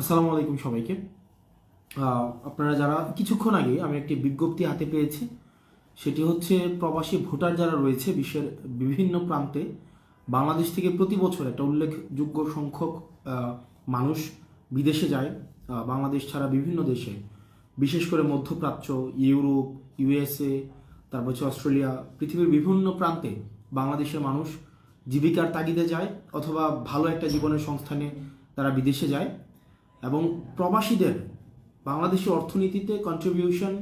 আসসালামু আলাইকুম সবাইকে। আপনারা যারা কিছুক্ষণ আগে আমি একটি বিজ্ঞপ্তি হাতে পেয়েছি, সেটি হচ্ছে প্রবাসী ভোটার যারা রয়েছে বিশ্বের বিভিন্ন প্রান্তে, বাংলাদেশ থেকে প্রতি বছর একটা উল্লেখযোগ্য সংখ্যক মানুষ বিদেশে যায় বাংলাদেশ ছাড়া বিভিন্ন দেশে। বিশেষ করে মধ্যপ্রাচ্য, ইউরোপ, ইউএসএ, তারপর হচ্ছে অস্ট্রেলিয়া, পৃথিবীর বিভিন্ন প্রান্তে বাংলাদেশের মানুষ জীবিকার তাগিদে যায়, অথবা ভালো একটা জীবনের সংস্থানে তারা বিদেশে যায়। এবং প্রবাসীদের বাংলাদেশের অর্থনীতিতে কন্ট্রিবিউশন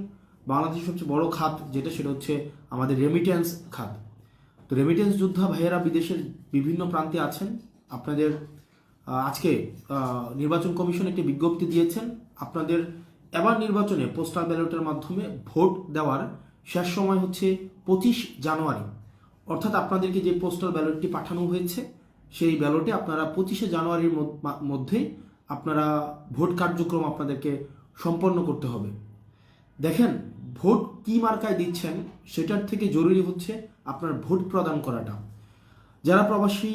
বাংলাদেশের সবচেয়ে বড় খাত যেটা, সেটা হচ্ছে আমাদের রেমিটেন্স খাত। তো রেমিটেন্স যোদ্ধা ভাইয়েরা বিদেশের বিভিন্ন প্রান্তে আছেন। আপনাদের আজকে নির্বাচন কমিশন একটি বিজ্ঞপ্তি দিয়েছেন। আপনাদের এবার নির্বাচনে পোস্টাল ব্যালটের মাধ্যমে ভোট দেওয়ার শেষ সময় হচ্ছে পঁচিশ জানুয়ারি। অর্থাৎ আপনাদেরকে যে পোস্টাল ব্যালটটি পাঠানো হয়েছে, সেই ব্যালটে আপনারা পঁচিশে জানুয়ারির মধ্যেই আপনারা ভোট কার্যক্রম আপনাদেরকে সম্পন্ন করতে হবে। দেখেন, ভোট কি মার্কায় দিচ্ছেন সেটার থেকে জরুরি হচ্ছে আপনার ভোট প্রদান করাটা। যারা প্রবাসী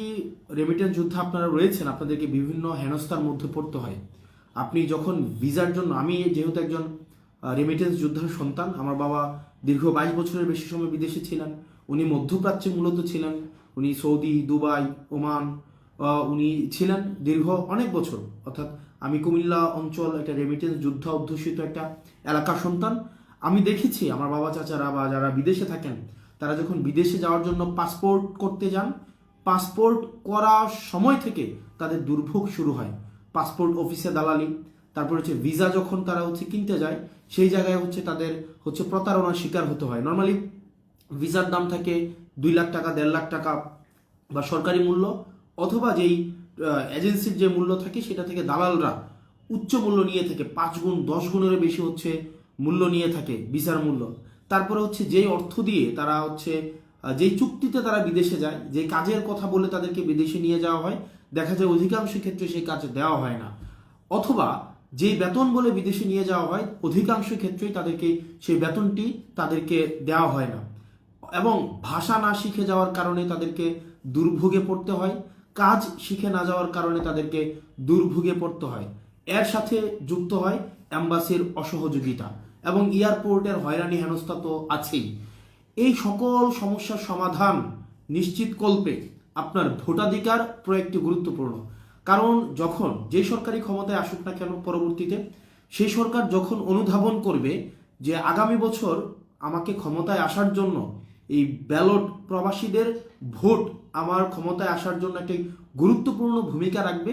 রেমিটেন্স যুদ্ধে আপনারা রয়েছেন, আপনাদেরকে বিভিন্ন হেনস্থার মধ্যে পড়তে হয়। আপনি যখন ভিসার জন্য, আমি যেহেতু একজন রেমিটেন্স যোদ্ধার সন্তান, আমার বাবা দীর্ঘ বাইশ বছরের বেশি সময় বিদেশে ছিলেন, উনি মধ্যপ্রাচ্যে মূলত ছিলেন, উনি সৌদি, দুবাই, ওমান উনি ছিলেন দীর্ঘ অনেক বছর। অর্থাৎ আমি কুমিল্লা অঞ্চল একটা রেমিটেন্স যুদ্ধ অধ্যুষিত একটা এলাকার সন্তান। আমি দেখেছি আমার বাবা চাচারা বা যারা বিদেশে থাকেন, তারা যখন বিদেশে যাওয়ার জন্য পাসপোর্ট করতে যান পাসপোর্ট করার সময় থেকে তাদের দুর্ভোগ শুরু হয়। পাসপোর্ট অফিসে দালালি, তারপর হচ্ছে ভিসা যখন তারা হচ্ছে কিনতে যায়, সেই জায়গায় হচ্ছে তাদের হচ্ছে প্রতারণার শিকার হতে হয়। নর্মালি ভিসার দাম থাকে দুই লাখ টাকা, দেড় লাখ টাকা বা সরকারি মূল্য। অথবা যেই এজেন্সির যে মূল্য থাকে সেটা থেকে দালালরা উচ্চ মূল্য নিয়ে থাকে, পাঁচ গুণ, দশ গুণেরও বেশি হচ্ছে মূল্য নিয়ে থাকে ভিসার মূল্য। তারপরে হচ্ছে যেই অর্থ দিয়ে তারা হচ্ছে যেই চুক্তিতে তারা বিদেশে যায় যে কাজের কথা বলে তাদেরকে বিদেশে নিয়ে যাওয়া হয়, দেখা যায় অধিকাংশ ক্ষেত্রে সেই কাজ দেওয়া হয় না। অথবা যেই বেতন বলে বিদেশে নিয়ে যাওয়া হয়, অধিকাংশ ক্ষেত্রেই তাদেরকে সেই বেতনটি তাদেরকে দেওয়া হয় না। এবং ভাষা না শিখে যাওয়ার কারণে তাদেরকে দুর্ভোগে পড়তে হয় কাজ শিখে না যাওয়ার কারণে তাদেরকে দুর্ভোগে পড়তে হয়। এর সাথে যুক্ত হয় অ্যাম্বাসির অসহযোগিতা এবং এয়ারপোর্টের হয়রানি হেনস্থা তো আছেই। এই সকল সমস্যার সমাধান নিশ্চিত কল্পে আপনার ভোটাধিকার প্রয়োগটি গুরুত্বপূর্ণ। কারণ যখন যে সরকারি ক্ষমতায় আসুক না কেন পরবর্তীতে, সেই সরকার যখন অনুধাবন করবে যে আগামী বছর আমাকে ক্ষমতায় আসার জন্য এই ব্যালট প্রবাসীদের ভোট আমার ক্ষমতায় আসার জন্য একটি গুরুত্বপূর্ণ ভূমিকা রাখবে।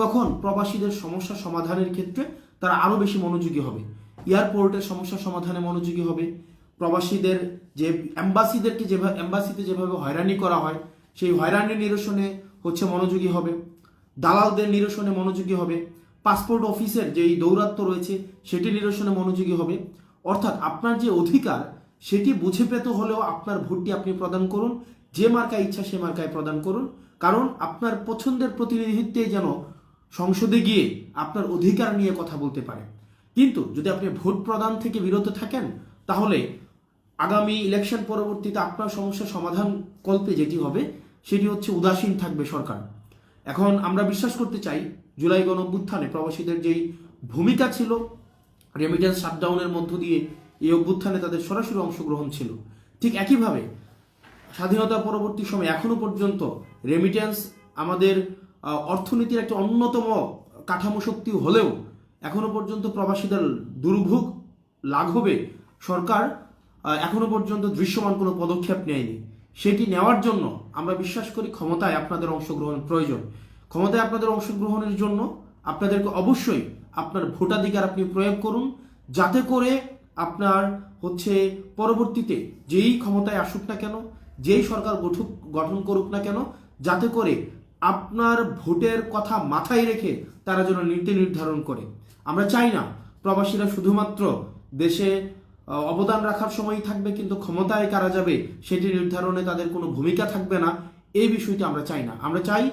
তখন প্রবাসীদের সমস্যা সমাধানের ক্ষেত্রে তারা আরও বেশি মনোযোগী হবে। এয়ারপোর্টের সমস্যা সমাধানে মনোযোগী হবে। প্রবাসীদের যে অ্যাম্বাসিদেরকে যেভাবে অ্যাম্বাসিতে যেভাবে হয়রানি করা হয়, সেই হয়রানি নিরসনে হচ্ছে মনোযোগী হবে। দালালদের নিরসনে মনোযোগী হবে। পাসপোর্ট অফিসের যেই দৌরাত্ম রয়েছে, সেটি নিরসনে মনোযোগী হবে। অর্থাৎ আপনার যে অধিকার সেটি বুঝে পেতে হলেও আপনার ভোটটি আপনি প্রদান করুন। যে মার্কায় ইচ্ছা সে মার্কায় প্রদান করুন। কারণ আপনার পছন্দের প্রতিনিধিত্বে যেন সংসদে গিয়ে আপনার অধিকার নিয়ে কথা বলতে পারে। কিন্তু যদি আপনি ভোট প্রদান থেকে বিরত থাকেন, তাহলে আগামী ইলেকশন পরবর্তীতে আপনার সমস্যার সমাধান কল্পে যেটি হবে, সেটি হচ্ছে উদাসীন থাকবে সরকার। এখন আমরা বিশ্বাস করতে চাই, জুলাই গণ প্রবাসীদের যেই ভূমিকা ছিল রেমিটেন্স শাটডাউনের মধ্য দিয়ে এই অভ্যুত্থানে তাদের সরাসরি অংশগ্রহণ ছিল। ঠিক একইভাবে স্বাধীনতা পরবর্তী সময় এখনও পর্যন্ত রেমিটেন্স আমাদের অর্থনীতির একটা অন্যতম কাঠামো শক্তি হলেও এখনও পর্যন্ত প্রবাসীদের দুর্ভোগ লাঘবে সরকার এখনও পর্যন্ত দৃশ্যমান কোনো পদক্ষেপ নেয়নি। সেটি নেওয়ার জন্য আমরা বিশ্বাস করি ক্ষমতায় আপনাদের অংশগ্রহণ প্রয়োজন। ক্ষমতায় আপনাদের অংশগ্রহণের জন্য আপনাদেরকে অবশ্যই আপনার ভোটাধিকার আপনি প্রয়োগ করুন, যাতে করে আপনার হচ্ছে পরবর্তীতে যেই ক্ষমতায় আসুক না কেন, যেই সরকার গঠুক, গঠন করুক না কেন, যাতে করে আপনার ভোটের কথা মাথায় রেখে তারা যেন নীতি নির্ধারণ করে। আমরা চাই না প্রবাসীরা শুধুমাত্র দেশে অবদান রাখার সময়ই থাকবে, কিন্তু ক্ষমতায় কারা যাবে সেটি নির্ধারণে তাদের কোনো ভূমিকা থাকবে না, এই বিষয়টি আমরা চাই না। আমরা চাই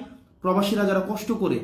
প্রবাসীরা যারা কষ্ট করে